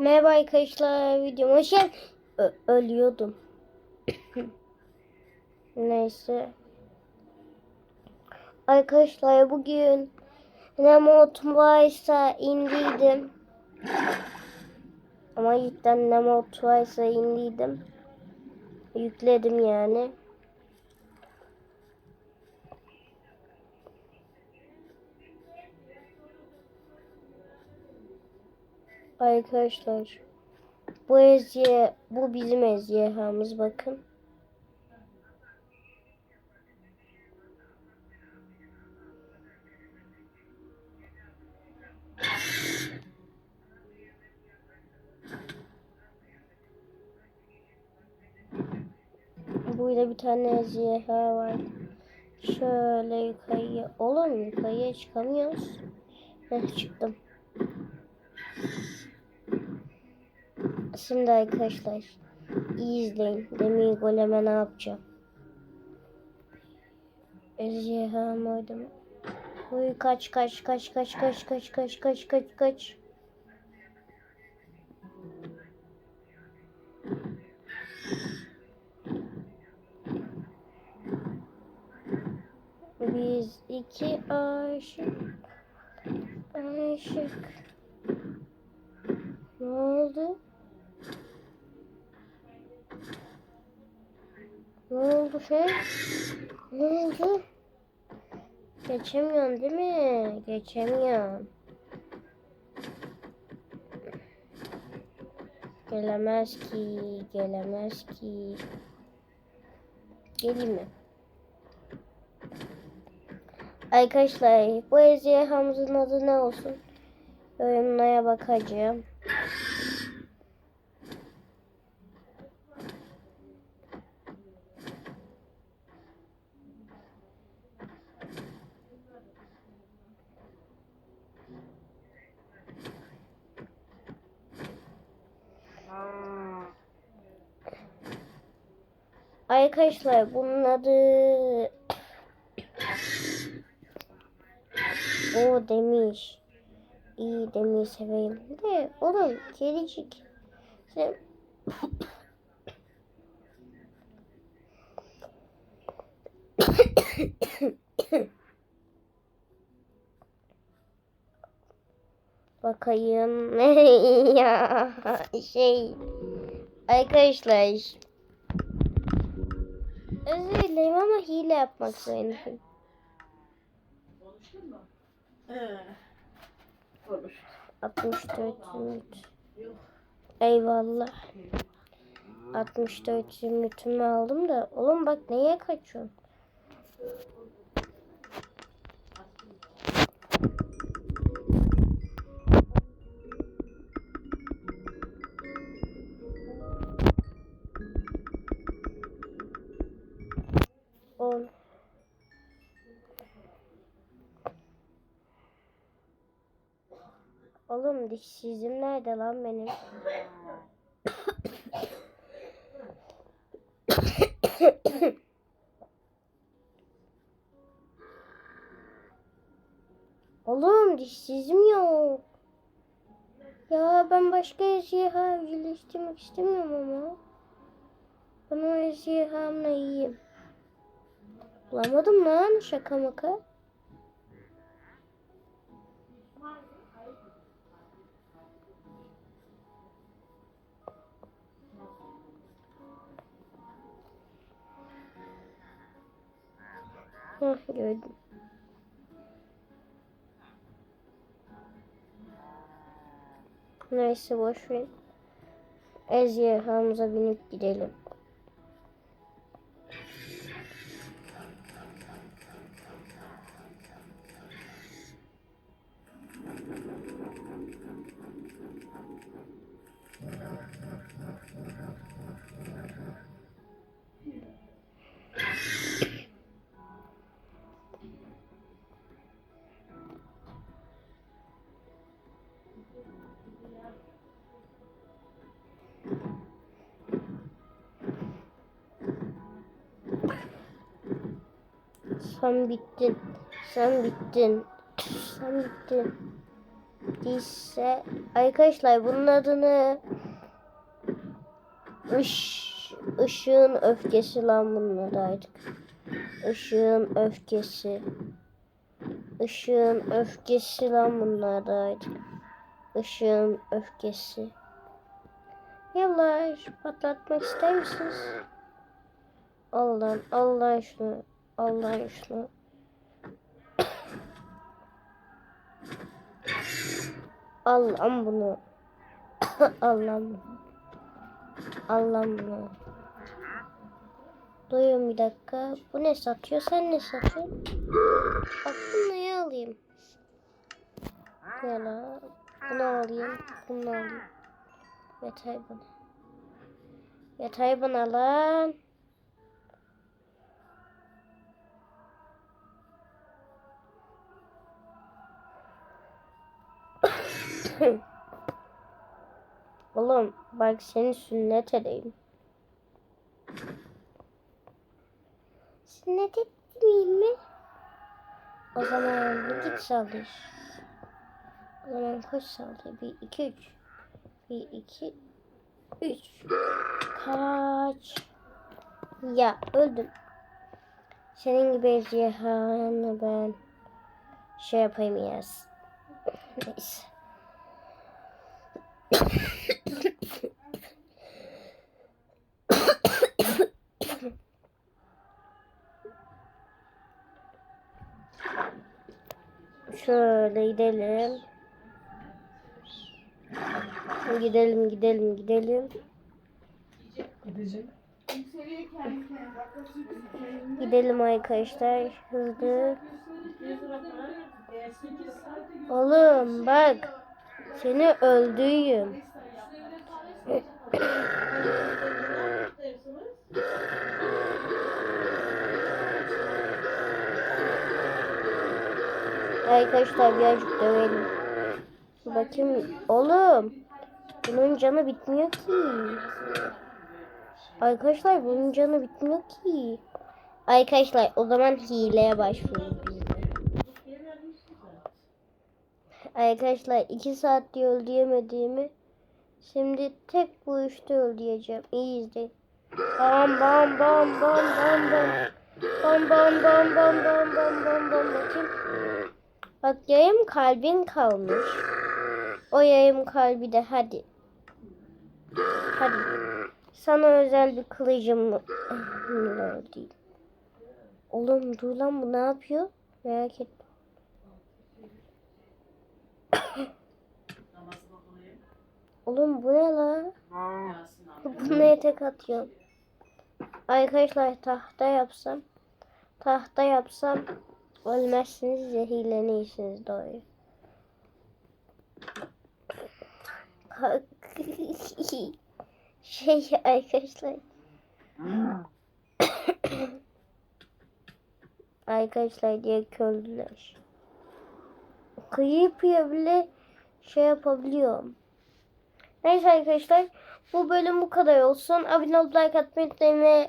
Merhaba arkadaşlar videoma hoş ölüyordum. Neyse. Arkadaşlar bugün ne modum varsa indiydim. Ama cidden ne mod varsa indiydim. Yükledim yani. Arkadaşlar bu ezye bu bizim ezyehamız bakın. Burada bir tane ezyeha var. Şöyle yukarıya. Oğlum yukarıya çıkamıyoruz. Heh, çıktım. Şimdi arkadaşlar iyi izleyin. Demir goleme ne yapacağım? Ezyeha mıydım? Uy kaç kaç kaç kaç kaç kaç kaç kaç kaç kaç. Biz iki aşık aşık. Ne oldu? Şey? Oldu? Geçemiyorum değil mi? Geçemiyorum. Gelemez ki, gelemez ki. Geleyim mi? Arkadaşlar bu ejderhamızın adı ne olsun? Yorumlara bakacağım. Arkadaşlar bunun adı o demiş. İyi demiş seveyim. De oğlum kedicik. Sen... Bakayım. ya şey arkadaşlar özür dilerim ama hile yapmak zorundayım. Konuştun mu? Ee, konuş. 64 zümrüt. Yok. Eyvallah. 64 zümrütümü aldım da. Oğlum bak neye kaçıyorsun? Oğlum dişsizim nerede lan benim? Oğlum dişsizim yok. Ya ben başka eşya evcilleştirmek istemiyorum ama. Ben o eşyahamla iyiyim. Bulamadım lan şaka maka. Hah gördüm. Neyse boş ver. Ezyahamıza binip gidelim. Sen bittin. Sen bittin. Sen bittin. gittiyse arkadaşlar bunun adını Iş, ışığın öfkesi lan bunun adı artık. Işığın öfkesi. Işığın öfkesi lan bunun adı artık. Işığın öfkesi. Yallah patlatmak ister misiniz? Allah'ım Allah şunu. Allah şunu. Allah'ım bunu. Allah'ım bunu. Allah'ım bunu. Duyuyorum bir dakika. Bu ne satıyor? Sen ne satıyorsun? Bak bunu neye alayım? Yana. Bunu alayım. Bunu alayım. Yeter bana. Yeter bana lan. Oğlum bak seni sünnet edeyim. Sünnet etmeyeyim mi? O zaman git saldır. O zaman koş saldır. Bir, iki, üç. Bir, iki, üç. Kaç. Ya öldüm. Senin gibi ejderhanı ben şey yapayım yaz. Neyse. Şöyle gidelim. Gidelim gidelim gidelim. Gideceğim. Gidelim arkadaşlar hızlı. Oğlum bak. Seni öldüreyim. Arkadaşlar birazcık dövelim. Bakayım. Oğlum. Bunun canı bitmiyor ki. Arkadaşlar bunun canı bitmiyor ki. Arkadaşlar o zaman hileye başvuruyoruz Arkadaşlar 2 saatte öldüremediğimi şimdi tek bu işte öldüreceğim. İyi izleyin. Bam bam bam bam bam bam. Bam bam bam bam bam bam bam bam. Bakayım. Bak yarım kalbin kalmış. O yarım kalbi de hadi. Hadi. Sana özel bir kılıcım mı? değil. Oğlum dur lan bu ne yapıyor? Merak ettim. Oğlum bu ne lan? Bu neye tek atıyorum? Arkadaşlar tahta yapsam tahta yapsam ölmezsiniz zehirlenirsiniz doğru. şey arkadaşlar arkadaşlar diye köldüler. Creepy'e bile şey yapabiliyorum. Neyse arkadaşlar bu bölüm bu kadar olsun. Abone olup like atmayı unutmayın